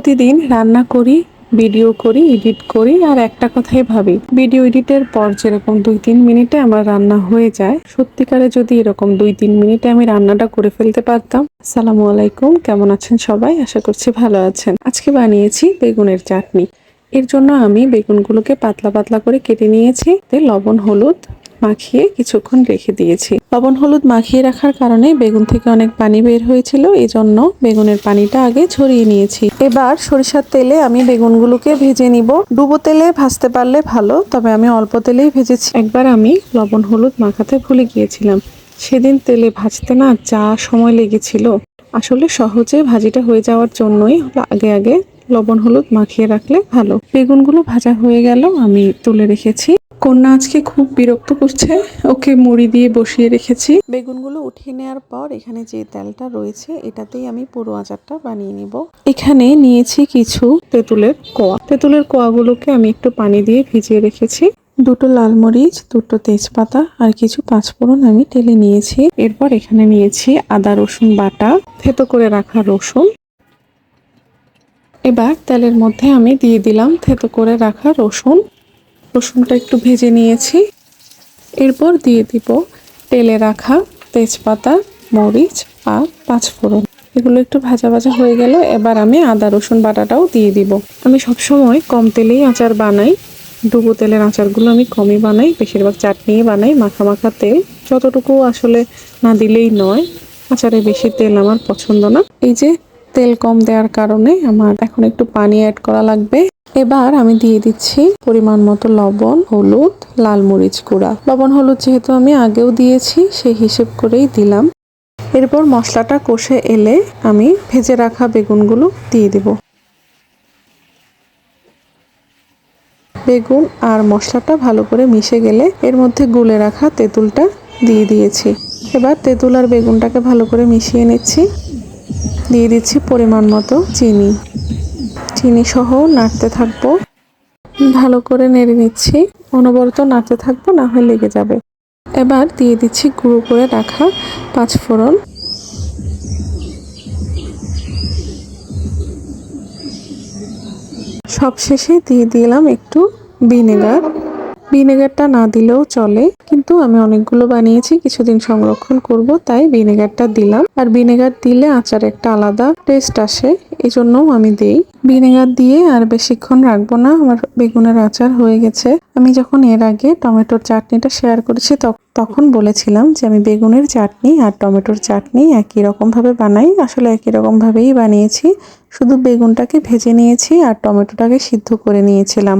প্রতিদিন রান্না করি ভিডিও করি এডিট করি আর একটা কথাই ভাবি। ভিডিও এডিটের পর যেরকম দুই তিন মিনিটে আমার রান্না হয়ে যায়, সত্যিকারে যদি এরকম দুই তিন মিনিটে আমি রান্নাটা করে ফেলতে পারতাম। আসসালামু আলাইকুম, কেমন আছেন সবাই? আশা করছি ভালো আছেন। আজকে বানিয়েছি বেগুনের চাটনি। এর জন্য আমি বেগুনগুলোকে পাতলা পাতলা করে কেটে নিয়েছি। লবণ, হলুদ মাখিয়ে কিছুক্ষণ রেখে দিয়েছি। লবণ হলুদ মাখিয়ে রাখার কারণে বেগুন থেকে অনেক পানি বের হয়েছিল এই জন্য বেগুনের পানিটা আগে ছড়িয়ে নিয়েছি। এবার সরিষার তেলে আমি বেগুনগুলোকে ভেজে নিব। ডুবো তেলে ভাজতে পারলে ভালো, তবে আমি অল্প তেলেই ভেজেছি। একবার আমি লবণ হলুদ মাখাতে ভুলে গিয়েছিলাম। সেদিন তেলে ভাজতে না যা সময় লেগেছিল। আসলে সহজে ভাজিটা হয়ে যাওয়ার জন্যই আগে আগে লবণ হলুদ মাখিয়ে রাখলে ভালো। বেগুনগুলো ভাজা হয়ে গেল, আমি তুলে রেখেছি। কন্যা আজকে খুব বিরক্ত করছে। ওকে মুড়ি দিয়ে বসিয়ে রেখেছি। বেগুনগুলো উঠিয়ে নেওয়ার পর এখানে যে তেলটা রয়েছে, এটাতেই আমি পুরো আচারটা বানিয়ে নিব। এখানে নিয়েছি কিছু তেঁতুলের কোয়া। তেঁতুলের কোয়াগুলোকে আমি একটু পানি দিয়ে ভিজিয়ে রেখেছি। দুটো লাল মরিচ, দুটো তেজপাতা আর কিছু পাঁচফোড়ন আমি টেলে নিয়েছি। এরপর এখানে নিয়েছি আদা রসুন বাটা, থেতো করে রাখা রসুন। এবার তেলের মধ্যে আমি দিয়ে দিলাম থেতো করে রাখা রসুন। রসুনটা একটু ভেজে নিয়েছি। এরপর দিয়ে দিব তেলে রাখা তেজপাতা, মরিচ আর পাঁচফোড়ন। এগুলো একটু ভাজা ভাজা হয়ে গেল, এবার আমি আদা, রসুন বাটাটাও দিয়ে দিব। আমি সবসময় কম তেলেই আচার বানাই। ডুবো তেলের আচারগুলো আমি কমই বানাই, বেশিরভাগ চাটনি বানাই, মাখা মাখা তেল। যতটুকু আসলে না দিলেই নয়, আচারে বেশি তেল আমার পছন্দ না। এই যে তেল কম দেওয়ার কারণে আমার এখন একটু পানি অ্যাড করা লাগবে। এবার আমি দিয়ে দিচ্ছি পরিমাণ মতো লবণ, হলুদ, লাল মরিচ গুঁড়া। লবণ, হলুদ যেহেতু আমি আগেও দিয়েছি, সেই হিসেব করেই দিলাম। এরপর মশলাটা কষে এলে আমি ভেজে রাখা বেগুনগুলো দিয়ে দিব। বেগুন আর মশলাটা ভালো করে মিশে গেলে এর মধ্যে গুলে রাখা তেঁতুলটা দিয়ে দিয়েছি। এবার তেঁতুল আর বেগুনটাকে ভালো করে মিশিয়ে নিচ্ছি। দিয়ে দিচ্ছি পরিমাণ মতো চিনি। চিনি সহ নাড়তে থাকব। ভালো করে নেড়ে নিচ্ছি। অনবরত নাড়তে থাকব, না হয় লেগে যাবে। এবার দিয়ে দিচ্ছি গুঁড়ো করে রাখা পাঁচ ফোড়ন। সবশেষে দিয়ে দিলাম একটু ভিনেগার। ভিনেগারটা না দিলেও চলে, কিন্তু আমি অনেকগুলো বানিয়েছি, কিছুদিন সংরক্ষণ করব, তাই ভিনেগারটা দিলাম। আর ভিনেগার দিলে আচার একটা আলাদা টেস্ট আসে এই জন্যও আমি দেই। ভিনেগার দিয়ে আর বেশিক্ষণ রাখব না, আমার বেগুনের আচার হয়ে গেছে। আমি যখন এর আগে টমেটোর চাটনিটা শেয়ার করেছি তখন বলেছিলাম যে আমি বেগুনের চাটনি আর টমেটোর চাটনি একই রকমভাবে বানাই। আসলে একই রকমভাবেই বানিয়েছি, শুধু বেগুনটাকে ভেজে নিয়েছি আর টমেটোটাকে সিদ্ধ করে নিয়েছিলাম।